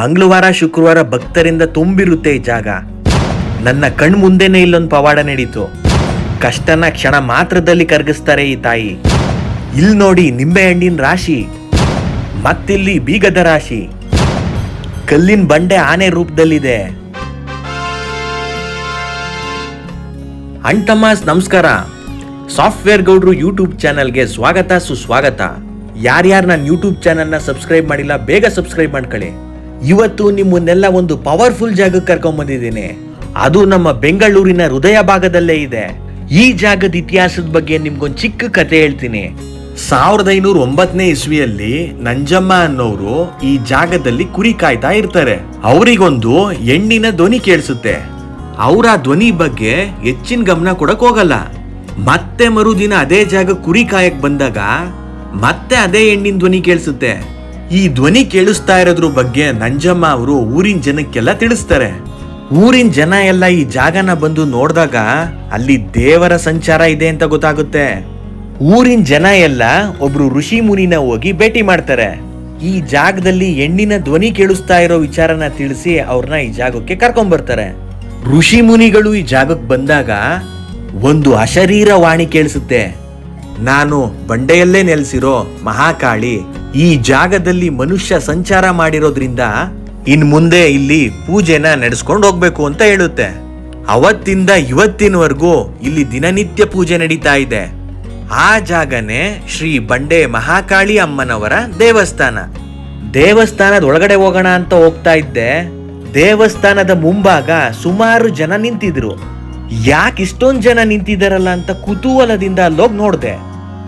ಮಂಗಳವಾರ, ಶುಕ್ರವಾರ ಭಕ್ತರಿಂದ ತುಂಬಿರುತ್ತೆ ಈ ಜಾಗ. ನನ್ನ ಕಣ್ ಮುಂದೆನೆ ಇಲ್ಲೊಂದು ಪವಾಡ ನಡೀತು. ಕಷ್ಟನ ಕ್ಷಣ ಮಾತ್ರದಲ್ಲಿ ಕರಗಿಸ್ತಾರೆ ಈ ತಾಯಿ. ಇಲ್ಲಿ ನೋಡಿ ನಿಂಬೆಹಣ್ಣಿನ ರಾಶಿ. ಮತ್ತಿಲ್ಲಿ ಬೀಗದ ರಾಶಿ. ಕಲ್ಲಿನ ಬಂಡೆ ಆನೆ ರೂಪದಲ್ಲಿದೆ. ಅಂಟಮಾಸ್ ನಮಸ್ಕಾರ. ಸಾಫ್ಟ್ವೇರ್ ಗೌಡ್ರು ಯೂಟ್ಯೂಬ್ ಚಾನಲ್ಗೆ ಸ್ವಾಗತ, ಸುಸ್ವಾಗತ. ಯಾರ್ಯಾರು ನನ್ನ ಯೂಟ್ಯೂಬ್ ಚಾನಲ್ನ ಸಬ್ಸ್ಕ್ರೈಬ್ ಮಾಡಿಲ್ಲ, ಬೇಗ ಸಬ್ಸ್ಕ್ರೈಬ್ ಮಾಡ್ಕೊಳ್ಳಿ. ಇವತ್ತು ನಿಮ್ಮನ್ನೆಲ್ಲ ಒಂದು ಪವರ್ಫುಲ್ ಜಾಗಕ್ಕೆ ಕರ್ಕೊಂಡ್ ಬಂದಿದ್ದೀನಿ. ಅದು ನಮ್ಮ ಬೆಂಗಳೂರಿನ ಹೃದಯ ಭಾಗದಲ್ಲೇ ಇದೆ. ಈ ಜಾಗದ ಇತಿಹಾಸದ ಬಗ್ಗೆ ನಿಮ್ಗೊಂದು ಚಿಕ್ಕ ಕತೆ ಹೇಳ್ತೀನಿ. ಸಾವಿರದ ಐನೂರ ಒಂಬತ್ತನೇ ಇಸ್ವಿಯಲ್ಲಿ ನಂಜಮ್ಮ ಅನ್ನೋರು ಈ ಜಾಗದಲ್ಲಿ ಕುರಿ ಕಾಯ್ತಾ ಇರ್ತಾರೆ. ಅವರಿಗೊಂದು ಹೆಣ್ಣಿನ ಧ್ವನಿ ಕೇಳಿಸುತ್ತೆ. ಅವರ ಆ ಧ್ವನಿ ಬಗ್ಗೆ ಹೆಚ್ಚಿನ ಗಮನ ಕೊಡಕ್ ಹೋಗಲ್ಲ. ಮತ್ತೆ ಮರುದಿನ ಅದೇ ಜಾಗ ಕುರಿ ಕಾಯಕ್ ಬಂದಾಗ ಮತ್ತೆ ಅದೇ ಹೆಣ್ಣಿನ ಧ್ವನಿ ಕೇಳಿಸುತ್ತೆ. ಈ ಧ್ವನಿ ಕೇಳಿಸ್ತಾ ಇರೋದ್ರ ಬಗ್ಗೆ ನಂಜಮ್ಮ ಅವರು ಊರಿನ ಜನಕ್ಕೆಲ್ಲ ತಿಳಿಸ್ತಾರೆ. ಊರಿನ ಜನ ಎಲ್ಲ ಈ ಜಾಗನ ಬಂದು ನೋಡಿದಾಗ ಅಲ್ಲಿ ದೇವರ ಸಂಚಾರ ಇದೆ ಅಂತ ಗೊತ್ತಾಗುತ್ತೆ. ಊರಿನ ಜನ ಎಲ್ಲ ಒಬ್ರು ಋಷಿ ಮುನಿನ ಹೋಗಿ ಭೇಟಿ ಮಾಡ್ತಾರೆ. ಈ ಜಾಗದಲ್ಲಿ ಹೆಣ್ಣಿನ ಧ್ವನಿ ಕೇಳಿಸ್ತಾ ಇರೋ ವಿಚಾರನ ತಿಳಿಸಿ ಅವ್ರನ್ನ ಈ ಜಾಗಕ್ಕೆ ಕರ್ಕೊಂಡ್ ಬರ್ತಾರೆ. ಋಷಿ ಮುನಿಗಳು ಈ ಜಾಗಕ್ಕೆ ಬಂದಾಗ ಒಂದು ಅಶರೀರ ವಾಣಿ ಕೇಳಿಸುತ್ತೆ. ನಾನು ಬಂಡೆಯಲ್ಲೇ ನೆಲೆಸಿರೋ ಮಹಾಕಾಳಿ ಈ ಜಾಗದಲ್ಲಿ ಮನುಷ್ಯ ಸಂಚಾರ ಮಾಡಿರೋದ್ರಿಂದ ಇನ್ ಮುಂದೆ ಇಲ್ಲಿ ಪೂಜೆನ ನಡೆಸ್ಕೊಂಡು ಹೋಗ್ಬೇಕು ಅಂತ ಹೇಳುತ್ತೆ. ಅವತ್ತಿಂದ ಇವತ್ತಿನವರೆಗೂ ಇಲ್ಲಿ ದಿನನಿತ್ಯ ಪೂಜೆ ನಡೀತಾ ಇದೆ. ಆ ಜಾಗನೇ ಶ್ರೀ ಬಂಡೆ ಮಹಾಕಾಳಿ ಅಮ್ಮನವರ ದೇವಸ್ಥಾನ. ದೇವಸ್ಥಾನದ ಒಳಗಡೆ ಹೋಗೋಣ ಅಂತ ಹೋಗ್ತಾ ಇದ್ದೆ. ದೇವಸ್ಥಾನದ ಮುಂಭಾಗ ಸುಮಾರು ಜನ ನಿಂತಿದ್ರು. ಯಾಕೆ ಇಷ್ಟೊಂದು ಜನ ನಿಂತಿದ್ದಾರಲ್ಲ ಅಂತ ಕುತೂಹಲದಿಂದ ಅಲ್ಲೋಗಿ ನೋಡ್ದೆ.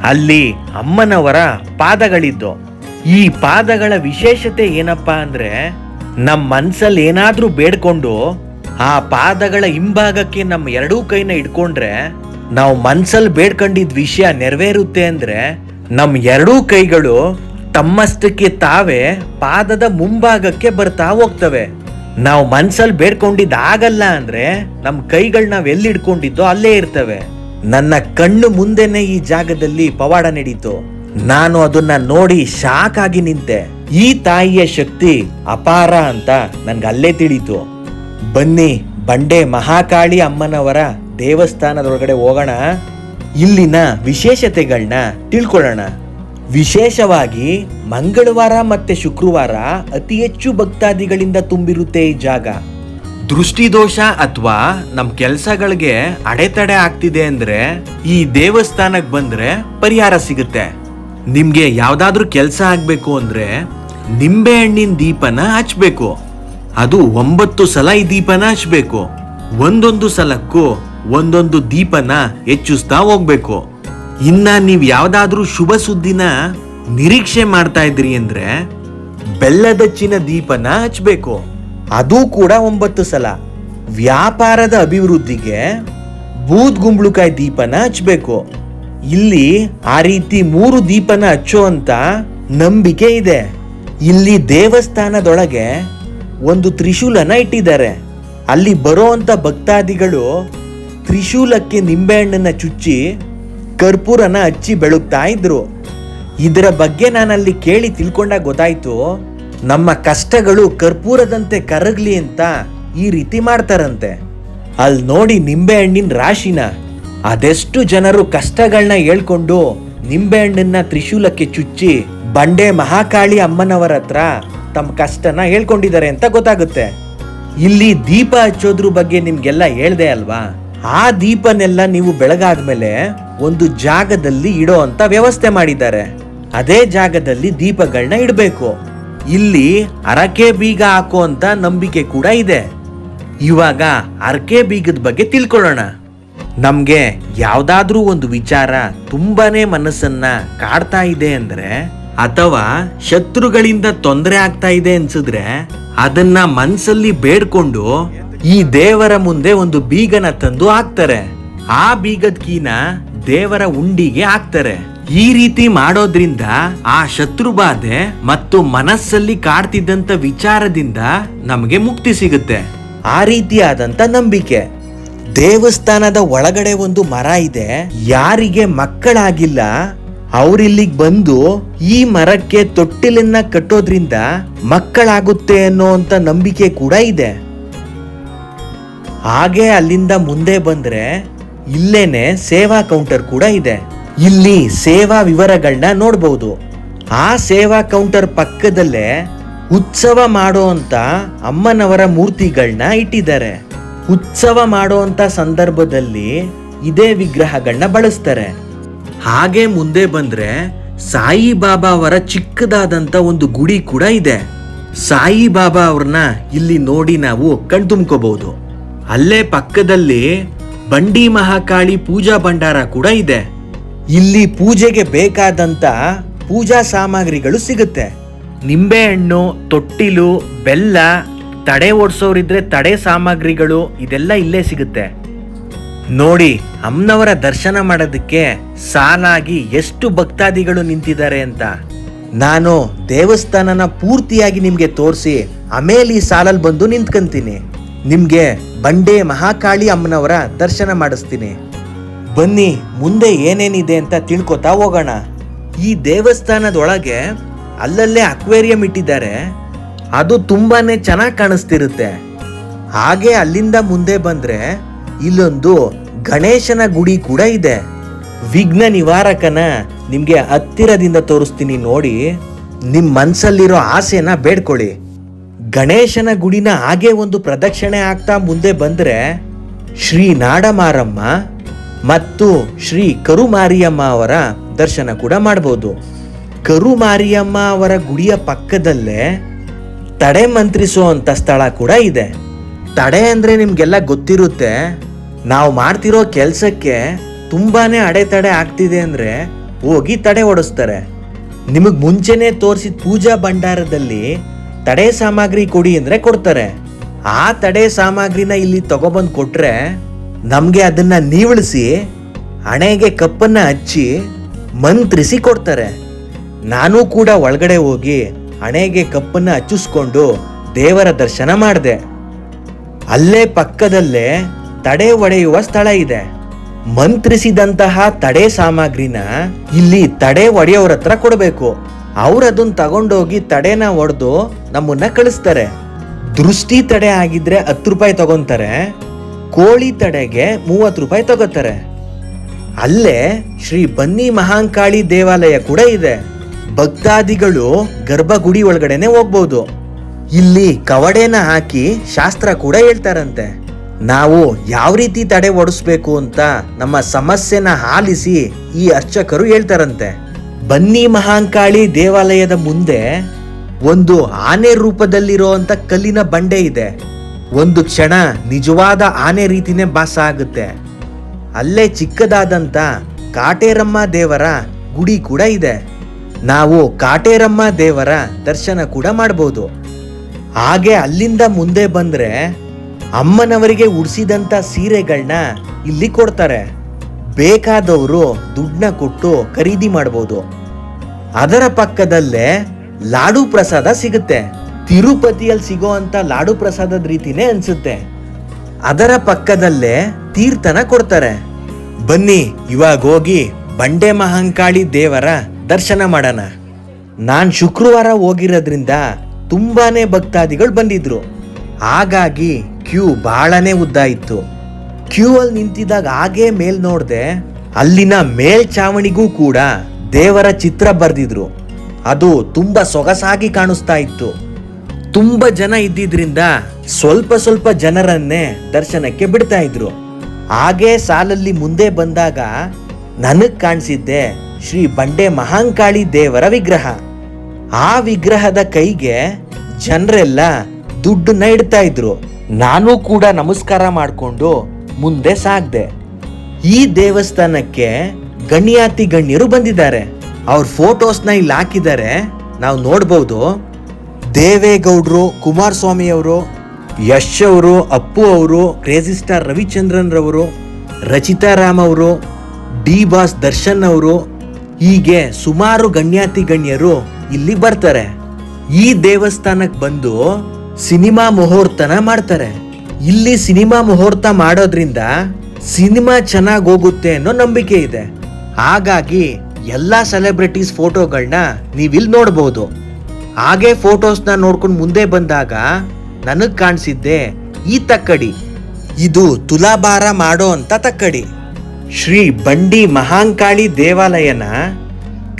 ಅಲ್ಲಿ ಅಮ್ಮನವರ ಪಾದಗಳಿದ್ದು. ಈ ಪಾದಗಳ ವಿಶೇಷತೆ ಏನಪ್ಪಾ ಅಂದ್ರೆ ನಮ್ಮ ಮನ್ಸಲ್ಲಿ ಏನಾದ್ರೂ ಬೇಡ್ಕೊಂಡು ಆ ಪಾದಗಳ ಹಿಂಭಾಗಕ್ಕೆ ನಮ್ಮ ಎರಡೂ ಕೈನ ಇಟ್ಕೊಂಡ್ರೆ ನಾವು ಮನ್ಸಲ್ಲಿ ಬೇಡ್ಕೊಂಡಿದ್ ವಿಷಯ ನೆರವೇರುತ್ತೆ ಅಂದ್ರೆ ನಮ್ಮ ಎರಡೂ ಕೈಗಳು ತಮ್ಮಷ್ಟಕ್ಕೆ ತಾವೇ ಪಾದದ ಮುಂಭಾಗಕ್ಕೆ ಬರ್ತಾ ಹೋಗ್ತವೆ. ನಾವು ಮನ್ಸಲ್ಲಿ ಬೇಡ್ಕೊಂಡಿದ್ದು ಆಗಲ್ಲ ಅಂದ್ರೆ ನಮ್ಮ ಕೈಗಳು ನಾವ್ ಎಲ್ಲಿ ಇಟ್ಕೊಂಡಿದ್ದೋ ಅಲ್ಲೇ ಇರ್ತವೆ. ನನ್ನ ಕಣ್ಣು ಮುಂದೆನೆ ಈ ಜಾಗದಲ್ಲಿ ಪವಾಡ ನಡೀತು. ನಾನು ಅದನ್ನ ನೋಡಿ ಶಾಕ್ ಆಗಿ ನಿಂತೆ. ಈ ತಾಯಿಯ ಶಕ್ತಿ ಅಪಾರ ಅಂತ ನನ್ಗೆ ಅಲ್ಲೇ ತಿಳಿತು. ಬನ್ನಿ, ಬಂಡೆ ಮಹಾಕಾಳಿ ಅಮ್ಮನವರ ದೇವಸ್ಥಾನದೊಳಗಡೆ ಹೋಗೋಣ. ಇಲ್ಲಿನ ವಿಶೇಷತೆಗಳನ್ನ ತಿಳ್ಕೊಳ್ಳೋಣ. ವಿಶೇಷವಾಗಿ ಮಂಗಳವಾರ ಮತ್ತೆ ಶುಕ್ರವಾರ ಅತಿ ಹೆಚ್ಚು ಭಕ್ತಾದಿಗಳಿಂದ ತುಂಬಿರುತ್ತೆ ಈ ಜಾಗ. ದೃಷ್ಟಿದೋಷ ಅಥವಾ ನಮ್ಮ ಕೆಲಸಗಳಿಗೆ ಅಡೆತಡೆ ಆಗ್ತಿದೆ ಅಂದ್ರೆ ಈ ದೇವಸ್ಥಾನಕ್ಕೆ ಬಂದ್ರೆ ಪರಿಹಾರ ಸಿಗುತ್ತೆ. ನಿಮ್ಗೆ ಯಾವ್ದಾದ್ರೂ ಕೆಲಸ ಆಗ್ಬೇಕು ಅಂದ್ರೆ ನಿಂಬೆ ಹಣ್ಣಿನ ದೀಪನ ಹಚ್ಬೇಕು. ಅದು ಒಂಬತ್ತು ಸಲ ಈ ದೀಪನ ಹಚ್ಬೇಕು. ಒಂದೊಂದು ಸಲಕ್ಕೂ ಒಂದೊಂದು ದೀಪನ ಹೆಚ್ಚಿಸ್ತಾ ಹೋಗ್ಬೇಕು. ಇನ್ನ ನೀವು ಯಾವ್ದಾದ್ರೂ ಶುಭ ಸುದ್ದಿನ ನಿರೀಕ್ಷೆ ಮಾಡ್ತಾ ಇದ್ರಿ ಅಂದ್ರೆ ಬೆಲ್ಲದಚ್ಚಿನ ದೀಪನ ಹಚ್ಚಬೇಕು ಅದು ಕೂಡ ಒಂಬತ್ತು ಸಲ. ವ್ಯಾಪಾರದ ಅಭಿವೃದ್ಧಿಗೆ ಬೂದ್ ಗುಂಬಳಕಾಯಿ ದೀಪನ ಹಚ್ಚಬೇಕು ಇಲ್ಲಿ ಆ ರೀತಿ ಮೂರು ದೀಪನ ಹಚ್ಚೋ ಅಂತ ನಂಬಿಕೆ ಇದೆ. ಇಲ್ಲಿ ದೇವಸ್ಥಾನದೊಳಗೆ ಒಂದು ತ್ರಿಶೂಲನ ಇಟ್ಟಿದ್ದಾರೆ. ಅಲ್ಲಿ ಬರೋ ಅಂತ ಭಕ್ತಾದಿಗಳು ತ್ರಿಶೂಲಕ್ಕೆ ನಿಂಬೆಹಣ್ಣನ್ನು ಚುಚ್ಚಿ ಕರ್ಪೂರನ ಹಚ್ಚಿ ಬೆಳಗ್ತಾ ಇದ್ರು. ಇದರ ಬಗ್ಗೆ ನಾನಲ್ಲಿ ಕೇಳಿ ತಿಳ್ಕೊಂಡಾಗ ಗೊತ್ತಾಯ್ತು, ನಮ್ಮ ಕಷ್ಟಗಳು ಕರ್ಪೂರದಂತೆ ಕರಗ್ಲಿ ಅಂತ ಈ ರೀತಿ ಮಾಡ್ತಾರಂತೆ. ಅಲ್ಲಿ ನೋಡಿ ನಿಂಬೆ ಹಣ್ಣಿನ ರಾಶಿನ. ಅದೆಷ್ಟು ಜನರು ಕಷ್ಟಗಳನ್ನ ಹೇಳ್ಕೊಂಡು ನಿಂಬೆ ಹಣ್ಣನ್ನ ತ್ರಿಶೂಲಕ್ಕೆ ಚುಚ್ಚಿ ಬಂಡೆ ಮಹಾಕಾಳಿ ಅಮ್ಮನವರ ಹತ್ರ ತಮ್ಮ ಕಷ್ಟನ ಹೇಳ್ಕೊಂಡಿದ್ದಾರೆ ಅಂತ ಗೊತ್ತಾಗುತ್ತೆ. ಇಲ್ಲಿ ದೀಪ ಹಚ್ಚೋದ್ರ ಬಗ್ಗೆ ನಿಮ್ಗೆಲ್ಲ ಹೇಳ್ದೆ ಅಲ್ವಾ? ಆ ದೀಪನೆಲ್ಲ ನೀವು ಬೆಳಗಾದ್ಮೇಲೆ ಒಂದು ಜಾಗದಲ್ಲಿ ಇಡೋ ಅಂತ ವ್ಯವಸ್ಥೆ ಮಾಡಿದ್ದಾರೆ. ಅದೇ ಜಾಗದಲ್ಲಿ ದೀಪಗಳನ್ನ ಇಡಬೇಕು. ಇಲ್ಲಿ ಅರಕೆ ಬೀಗ ಹಾಕೋ ಅಂತ ನಂಬಿಕೆ ಕೂಡ ಇದೆ. ಇವಾಗ ಅರಕೆ ಬೀಗದ ಬಗ್ಗೆ ತಿಳ್ಕೊಳ್ಳೋಣ. ನಮ್ಗೆ ಯಾವ್ದಾದ್ರೂ ಒಂದು ವಿಚಾರ ತುಂಬಾನೇ ಮನಸ್ಸನ್ನ ಕಾಡ್ತಾ ಇದೆ ಅಂದ್ರೆ, ಅಥವಾ ಶತ್ರುಗಳಿಂದ ತೊಂದರೆ ಆಗ್ತಾ ಇದೆ ಅನ್ಸಿದ್ರೆ, ಅದನ್ನ ಮನ್ಸಲ್ಲಿ ಬೇಡ್ಕೊಂಡು ಈ ದೇವರ ಮುಂದೆ ಒಂದು ಬೀಗನ ತಂದು ಹಾಕ್ತಾರೆ. ಆ ಬೀಗದ ಕೀನ ದೇವರ ಉಂಡಿಗೆ ಹಾಕ್ತಾರೆ. ಈ ರೀತಿ ಮಾಡೋದ್ರಿಂದ ಆ ಶತ್ರು ಬಾಧೆ ಮತ್ತು ಮನಸ್ಸಲ್ಲಿ ಕಾಡ್ತಿದ್ದಂತ ವಿಚಾರದಿಂದ ನಮಗೆ ಮುಕ್ತಿ ಸಿಗುತ್ತೆ. ಆ ರೀತಿಯಾದಂತ ನಂಬಿಕೆ. ದೇವಸ್ಥಾನದ ಒಳಗಡೆ ಒಂದು ಮರ ಇದೆ. ಯಾರಿಗೆ ಮಕ್ಕಳಾಗಿಲ್ಲ, ಅವರಿಲ್ಲಿಗೆ ಬಂದು ಈ ಮರಕ್ಕೆ ತೊಟ್ಟಿಲನ್ನ ಕಟ್ಟೋದ್ರಿಂದ ಮಕ್ಕಳಾಗುತ್ತೆ ಅನ್ನೋಂತ ನಂಬಿಕೆ ಕೂಡ ಇದೆ. ಹಾಗೆ ಅಲ್ಲಿಂದ ಮುಂದೆ ಬಂದ್ರೆ ಇಲ್ಲೇನೆ ಸೇವಾ ಕೌಂಟರ್ ಕೂಡ ಇದೆ. ಇಲ್ಲಿ ಸೇವಾ ವಿವರಗಳನ್ನ ನೋಡಬಹುದು ಆ ಸೇವಾ ಕೌಂಟರ್ ಪಕ್ಕದಲ್ಲೇ ಉತ್ಸವ ಮಾಡೋ ಅಂತ ಅಮ್ಮನವರ ಮೂರ್ತಿಗಳನ್ನ ಇಟ್ಟಿದ್ದಾರೆ. ಉತ್ಸವ ಮಾಡುವಂತ ಸಂದರ್ಭದಲ್ಲಿ ಇದೇ ವಿಗ್ರಹಗಳನ್ನ ಬಳಸ್ತಾರೆ. ಹಾಗೆ ಮುಂದೆ ಬಂದ್ರೆ ಸಾಯಿಬಾಬಾ ಅವರ ಚಿಕ್ಕದಾದಂತ ಒಂದು ಗುಡಿ ಕೂಡ ಇದೆ. ಸಾಯಿಬಾಬಾ ಅವ್ರನ್ನ ಇಲ್ಲಿ ನೋಡಿ ನಾವು ಕಣ್ತುಂಬ್ಕೋಬಹುದು ಅಲ್ಲೇ ಪಕ್ಕದಲ್ಲಿ ಬಂಡಿ ಮಹಾಕಾಳಿ ಪೂಜಾ ಭಂಡಾರ ಕೂಡ ಇದೆ. ಇಲ್ಲಿ ಪೂಜೆಗೆ ಬೇಕಾದಂತ ಪೂಜಾ ಸಾಮಗ್ರಿಗಳು ಸಿಗುತ್ತೆ. ನಿಂಬೆಹಣ್ಣು, ತೊಟ್ಟಿಲು, ಬೆಲ್ಲ, ತಡೆ ಓಡಿಸೋರಿದ್ರೆ ತಡೆ ಸಾಮಗ್ರಿಗಳು ಇದೆಲ್ಲ ಇಲ್ಲೇ ಸಿಗುತ್ತೆ. ನೋಡಿ, ಅಮ್ಮನವರ ದರ್ಶನ ಮಾಡೋದಕ್ಕೆ ಸಾಲಾಗಿ ಎಷ್ಟು ಭಕ್ತಾದಿಗಳು ನಿಂತಿದ್ದಾರೆ ಅಂತ. ನಾನು ದೇವಸ್ಥಾನನ ಪೂರ್ತಿಯಾಗಿ ನಿಮಗೆ ತೋರಿಸಿ ಆಮೇಲೆ ಈ ಸಾಲಲ್ಲಿ ಬಂದು ನಿಂತ್ಕಂತೀನಿ. ನಿಮ್ಗೆ ಬಂಡೆ ಮಹಾಕಾಳಿ ಅಮ್ಮನವರ ದರ್ಶನ ಮಾಡಿಸ್ತೀನಿ. ಬನ್ನಿ, ಮುಂದೆ ಏನೇನಿದೆ ಅಂತ ತಿಳ್ಕೊತಾ ಹೋಗೋಣ. ಈ ದೇವಸ್ಥಾನದೊಳಗೆ ಅಲ್ಲಲ್ಲೇ ಅಕ್ವೇರಿಯಂ ಇಟ್ಟಿದ್ದಾರೆ. ಅದು ತುಂಬಾನೇ ಚೆನ್ನಾಗಿ ಕಾಣಿಸ್ತಿರುತ್ತೆ. ಹಾಗೆ ಅಲ್ಲಿಂದ ಮುಂದೆ ಬಂದ್ರೆ ಇಲ್ಲೊಂದು ಗಣೇಶನ ಗುಡಿ ಕೂಡ ಇದೆ. ವಿಘ್ನ ನಿವಾರಕನ ನಿಮ್ಗೆ ಹತ್ತಿರದಿಂದ ತೋರಿಸ್ತೀನಿ ನೋಡಿ. ನಿಮ್ಮ ಮನಸ್ಸಲ್ಲಿರೋ ಆಸೆನ ಬೇಡ್ಕೊಳ್ಳಿ. ಗಣೇಶನ ಗುಡಿನ ಹಾಗೆ ಒಂದು ಪ್ರದಕ್ಷಿಣೆ ಆಗ್ತಾ ಮುಂದೆ ಬಂದ್ರೆ ಶ್ರೀ ನಾಡಮಾರಮ್ಮ ಮತ್ತು ಶ್ರೀ ಕರುಮಾರಿಯಮ್ಮ ಅವರ ದರ್ಶನ ಕೂಡ ಮಾಡಬಹುದು ಕರುಮಾರಿಯಮ್ಮ ಅವರ ಗುಡಿಯ ಪಕ್ಕದಲ್ಲೇ ತಡೆ ಮಂತ್ರಿಸುವಂಥ ಸ್ಥಳ ಕೂಡ ಇದೆ. ತಡೆ ಅಂದ್ರೆ ನಿಮಗೆಲ್ಲ ಗೊತ್ತಿರುತ್ತೆ, ನಾವು ಮಾಡ್ತಿರೋ ಕೆಲಸಕ್ಕೆ ತುಂಬಾನೇ ಅಡೆತಡೆ ಆಗ್ತಿದೆ ಅಂದ್ರೆ ಹೋಗಿ ತಡೆ ಓಡಿಸ್ತಾರೆ. ನಿಮಗೆ ಮುಂಚೆನೆ ತೋರಿಸಿದ ಪೂಜಾ ಭಂಡಾರದಲ್ಲಿ ತಡೆ ಸಾಮಗ್ರಿ ಕೊಡಿ ಅಂದ್ರೆ ಕೊಡ್ತಾರೆ. ಆ ತಡೆ ಸಾಮಗ್ರಿನ ಇಲ್ಲಿ ತಗೊಬಂದ್ ಕೊಟ್ರೆ ನಮ್ಗೆ ಅದನ್ನ ನೀವಳಿಸಿ, ಹಣೆಗೆ ಕಪ್ಪನ್ನ ಹಚ್ಚಿ ಮಂತ್ರಿಸಿ ಕೊಡ್ತಾರೆ. ನಾನು ಕೂಡ ಒಳಗಡೆ ಹೋಗಿ ಹಣೆಗೆ ಕಪ್ಪನ್ನ ಹಚ್ಚಿಸ್ಕೊಂಡು ದೇವರ ದರ್ಶನ ಮಾಡಿದೆ. ಅಲ್ಲೇ ಪಕ್ಕದಲ್ಲೇ ತಡೆ ಒಡೆಯುವ ಸ್ಥಳ ಇದೆ. ಮಂತ್ರಿಸಿದಂತಹ ತಡೆ ಸಾಮಗ್ರಿನ ಇಲ್ಲಿ ತಡೆ ಒಡೆಯೋರ ಹತ್ರ ಕೊಡಬೇಕು. ಅದನ್ನ ತಗೊಂಡೋಗಿ ತಡೆನ ಒಡೆದು ನಮ್ಮನ್ನ ಕಳಿಸ್ತಾರೆ. ದೃಷ್ಟಿ ತಡೆ ಆಗಿದ್ರೆ ಹತ್ತು ರೂಪಾಯಿ ತಗೊಂತಾರೆ, ಕೋಳಿ ತಡೆಗೆ ಮೂವತ್ತು ರೂಪಾಯಿ ತಗೋತಾರೆ. ಅಲ್ಲೇ ಶ್ರೀ ಬನ್ನಿ ಮಹಾಂಕಾಳಿ ದೇವಾಲಯ ಕೂಡ ಇದೆ. ಭಕ್ತಾದಿಗಳು ಗರ್ಭಗುಡಿ ಒಳಗಡೆನೆ ಹೋಗ್ಬೋದು. ಇಲ್ಲಿ ಕವಡೆನ ಹಾಕಿ ಶಾಸ್ತ್ರ ಕೂಡ ಹೇಳ್ತಾರಂತೆ. ನಾವು ಯಾವ ರೀತಿ ತಡೆ ಓಡಿಸ್ಬೇಕು ಅಂತ ನಮ್ಮ ಸಮಸ್ಯೆನ ಆಲಿಸಿ ಈ ಅರ್ಚಕರು ಹೇಳ್ತಾರಂತೆ. ಬನ್ನಿ ಮಹಾಂಕಾಳಿ ದೇವಾಲಯದ ಮುಂದೆ ಒಂದು ಆನೆ ರೂಪದಲ್ಲಿರುವಂತ ಕಲ್ಲಿನ ಬಂಡೆ ಇದೆ. ಒಂದು ಕ್ಷಣ ನಿಜವಾದ ಆನೆ ರೀತಿನೇ ಭಾಸ ಆಗುತ್ತೆ. ಅಲ್ಲೇ ಚಿಕ್ಕದಾದಂತ ಕಾಟೇರಮ್ಮ ದೇವರ ಗುಡಿ ಕೂಡ ಇದೆ. ನಾವು ಕಾಟೇರಮ್ಮ ದೇವರ ದರ್ಶನ ಕೂಡ ಮಾಡಬಹುದು ಹಾಗೆ ಅಲ್ಲಿಂದ ಮುಂದೆ ಬಂದ್ರೆ ಅಮ್ಮನವರಿಗೆ ಉಡಿಸಿದಂತ ಸೀರೆಗಳನ್ನ ಇಲ್ಲಿ ಕೊಡ್ತಾರೆ. ಬೇಕಾದವರು ದುಡ್ಡನ್ನ ಕೊಟ್ಟು ಖರೀದಿ ಮಾಡಬಹುದು ಅದರ ಪಕ್ಕದಲ್ಲೇ ಲಾಡು ಪ್ರಸಾದ ಸಿಗುತ್ತೆ. ತಿರುಪತಿಯಲ್ಲಿ ಸಿಗೋ ಅಂತ ಲಾಡು ಪ್ರಸಾದದ ರೀತಿನೇ ಅನ್ಸುತ್ತೆ. ಅದರ ಪಕ್ಕದಲ್ಲೇ ತೀರ್ಥನ ಕೊಡ್ತಾರೆ. ಬನ್ನಿ, ಇವಾಗ ಹೋಗಿ ಬಂಡೆ ಮಹಾಂಕಾಳಿ ದೇವರ ದರ್ಶನ ಮಾಡೋಣ. ನಾನು ಶುಕ್ರವಾರ ಹೋಗಿರೋದ್ರಿಂದ ತುಂಬಾನೇ ಭಕ್ತಾದಿಗಳು ಬಂದಿದ್ರು. ಹಾಗಾಗಿ ಕ್ಯೂ ಬಹಳನೇ ಉದ್ದ ಇತ್ತು. ಕ್ಯೂ ಅಲ್ಲಿ ನಿಂತಿದ್ದಾಗ ಹಾಗೆ ಮೇಲ್ ನೋಡಿದೆ, ಅಲ್ಲಿನ ಮೇಲ್ಛಾವಣಿಗೂ ಕೂಡ ದೇವರ ಚಿತ್ರ ಬರ್ದಿದ್ರು. ಅದು ತುಂಬಾ ಸೊಗಸಾಗಿ ಕಾಣಿಸ್ತಾ ಇತ್ತು. ತುಂಬಾ ಜನ ಇದ್ದಿದ್ರಿಂದ ಸ್ವಲ್ಪ ಸ್ವಲ್ಪ ಜನರನ್ನೇ ದರ್ಶನಕ್ಕೆ ಬಿಡ್ತಾ ಇದ್ರು. ಹಾಗೆ ಸಾಲಲ್ಲಿ ಮುಂದೆ ಬಂದಾಗ ನನಗ್ ಕಾಣಿಸಿದ್ದೆ ಶ್ರೀ ಬಂಡೆ ಮಹಾಂಕಾಳಿ ದೇವರ ವಿಗ್ರಹ. ಆ ವಿಗ್ರಹದ ಕೈಗೆ ಜನರೆಲ್ಲ ದುಡ್ಡನ್ನ ಇಡ್ತಾ ಇದ್ರು. ನಾನು ಕೂಡ ನಮಸ್ಕಾರ ಮಾಡಿಕೊಂಡು ಮುಂದೆ ಸಾಗ್ದೆ. ಈ ದೇವಸ್ಥಾನಕ್ಕೆ ಗಣ್ಯಾತಿ ಗಣ್ಯರು ಬಂದಿದ್ದಾರೆ. ಅವ್ರ ಫೋಟೋಸ್ನ ಇಲ್ಲಿ ಹಾಕಿದ್ದಾರೆ. ನಾವು ನೋಡ್ಬೋದು, ದೇವೇಗೌಡರು ಕುಮಾರಸ್ವಾಮಿ ಅವರು ಯಶ್ ಅವರು ಅಪ್ಪು ಅವರು ಕ್ರೇಜಿ ಸ್ಟಾರ್ ರವಿಚಂದ್ರನ್ ರವರು ರಚಿತಾ ರಾಮ್ ಅವರು, ಡಿ ಬಾಸ್ ದರ್ಶನ್ ಅವರು, ಹೀಗೆ ಸುಮಾರು ಗಣ್ಯಾತಿ ಗಣ್ಯರು ಇಲ್ಲಿ ಬರ್ತಾರೆ. ಈ ದೇವಸ್ಥಾನಕ್ಕೆ ಬಂದು ಸಿನಿಮಾ ಮುಹೂರ್ತನ ಮಾಡ್ತಾರೆ. ಇಲ್ಲಿ ಸಿನಿಮಾ ಮುಹೂರ್ತ ಮಾಡೋದ್ರಿಂದ ಸಿನಿಮಾ ಚೆನ್ನಾಗಿ ಹೋಗುತ್ತೆ ಅನ್ನೋ ನಂಬಿಕೆ ಇದೆ. ಹಾಗಾಗಿ ಎಲ್ಲ ಸೆಲೆಬ್ರಿಟೀಸ್ ಫೋಟೋಗಳನ್ನ ನೀವಿಲ್ಲಿ ನೋಡ್ಬೋದು. ಹಾಗೆ ಫೋಟೋಸ್ನ ನೋಡ್ಕೊಂಡು ಮುಂದೆ ಬಂದಾಗ ನನಗ್ ಕಾಣಿಸಿದ್ದೆ ಈ ತಕ್ಕಡಿ. ಇದು ತುಲಾಭಾರ ಮಾಡೋ ಅಂತ ತಕ್ಕಡಿ. ಶ್ರೀ ಬಂಡಿ ಮಹಾಂಕಾಳಿ ದೇವಾಲಯನ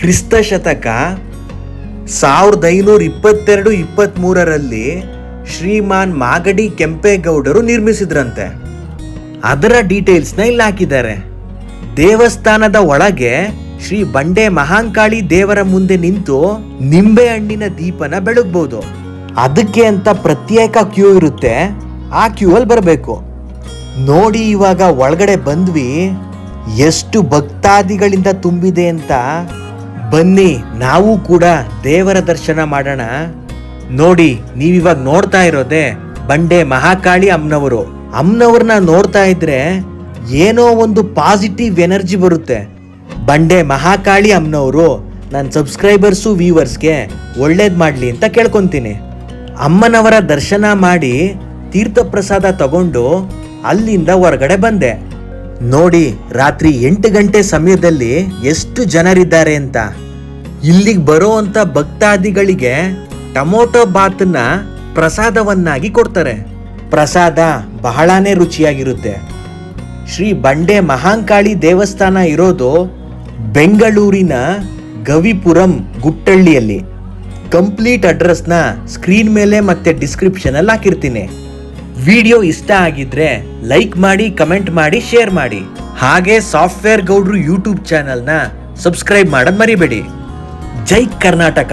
ಕ್ರಿಸ್ತ ಶತಕ ಸಾವಿರದ ಐನೂರ ಇಪ್ಪತ್ತೆರಡು ಇಪ್ಪತ್ತ್ಮೂರರಲ್ಲಿ ಶ್ರೀಮಾನ್ ಮಾಗಡಿ ಕೆಂಪೇಗೌಡರು ನಿರ್ಮಿಸಿದ್ರಂತೆ. ಅದರ ಡೀಟೇಲ್ಸ್ನ ಇಲ್ಲಿ ಹಾಕಿದ್ದಾರೆ. ದೇವಸ್ಥಾನದ ಒಳಗೆ ಶ್ರೀ ಬಂಡೆ ಮಹಾಂಕಾಳಿ ದೇವರ ಮುಂದೆ ನಿಂತು ನಿಂಬೆ ಹಣ್ಣಿನ ದೀಪನ ಬೆಳಗ್ಬೋದು. ಅದಕ್ಕೆ ಅಂತ ಪ್ರತ್ಯೇಕ ಕ್ಯೂ ಇರುತ್ತೆ, ಆ ಕ್ಯೂ ಅಲ್ಲಿ ಬರಬೇಕು. ನೋಡಿ ಇವಾಗ ಒಳಗಡೆ ಬಂದ್ವಿ, ಎಷ್ಟು ಭಕ್ತಾದಿಗಳಿಂದ ತುಂಬಿದೆ ಅಂತ. ಬನ್ನಿ, ನಾವು ಕೂಡ ದೇವರ ದರ್ಶನ ಮಾಡೋಣ. ನೋಡಿ, ನೀವಿವಾಗ ನೋಡ್ತಾ ಇರೋದೆ ಬಂಡೆ ಮಹಾಕಾಳಿ ಅಮ್ಮನವರು ಅಮ್ಮನವ್ರನ್ನ ನೋಡ್ತಾ ಇದ್ರೆ ಏನೋ ಒಂದು ಪಾಸಿಟಿವ್ ಎನರ್ಜಿ ಬರುತ್ತೆ. ಬಂಡೆ ಮಹಾಕಾಳಿ ಅಮ್ಮನವರು ನನ್ನ ಸಬ್ಸ್ಕ್ರೈಬರ್ಸು ವ್ಯೂವರ್ಸ್ಗೆ ಒಳ್ಳೇದು ಮಾಡಲಿ ಅಂತ ಕೇಳ್ಕೊತೀನಿ. ಅಮ್ಮನವರ ದರ್ಶನ ಮಾಡಿ ತೀರ್ಥ ಪ್ರಸಾದ ತಗೊಂಡು ಅಲ್ಲಿಂದ ಹೊರಗಡೆ ಬಂದೆ. ನೋಡಿ, ರಾತ್ರಿ ಎಂಟು ಗಂಟೆ ಸಮಯದಲ್ಲಿ ಎಷ್ಟು ಜನರಿದ್ದಾರೆ ಅಂತ. ಇಲ್ಲಿಗೆ ಬರೋ ಅಂತ ಭಕ್ತಾದಿಗಳಿಗೆ ಟೊಮೊಟೊ ಬಾತನ್ನ ಪ್ರಸಾದವನ್ನಾಗಿ ಕೊಡ್ತಾರೆ. ಪ್ರಸಾದ ಬಹಳಾನೇ ರುಚಿಯಾಗಿರುತ್ತೆ. ಶ್ರೀ ಬಂಡೆ ಮಹಾಂಕಾಳಿ ದೇವಸ್ಥಾನ ಇರೋದು ಬೆಂಗಳೂರಿನ ಗವಿಪುರಂ ಗುಟ್ಟಳ್ಳಿಯಲ್ಲಿ ಕಂಪ್ಲೀಟ್ ಅಡ್ರೆಸ್ನ ಸ್ಕ್ರೀನ್ ಮೇಲೆ ಮತ್ತೆ ಡಿಸ್ಕ್ರಿಪ್ಷನ್ ಅಲ್ಲಿ ಹಾಕಿರ್ತೀನಿ. ವಿಡಿಯೋ ಇಷ್ಟ ಆಗಿದ್ರೆ ಲೈಕ್ ಮಾಡಿ, ಕಮೆಂಟ್ ಮಾಡಿ, ಶೇರ್ ಮಾಡಿ. ಹಾಗೆ ಸಾಫ್ಟ್ವೇರ್ ಗೌಡ್ರು ಯೂಟ್ಯೂಬ್ ಚಾನೆಲ್ನ ಸಬ್ಸ್ಕ್ರೈಬ್ ಮಾಡೋದು ಮರಿಬೇಡಿ. ಜೈ ಕರ್ನಾಟಕ.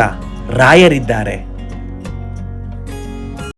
ರಾಯರಿದ್ದಾರೆ.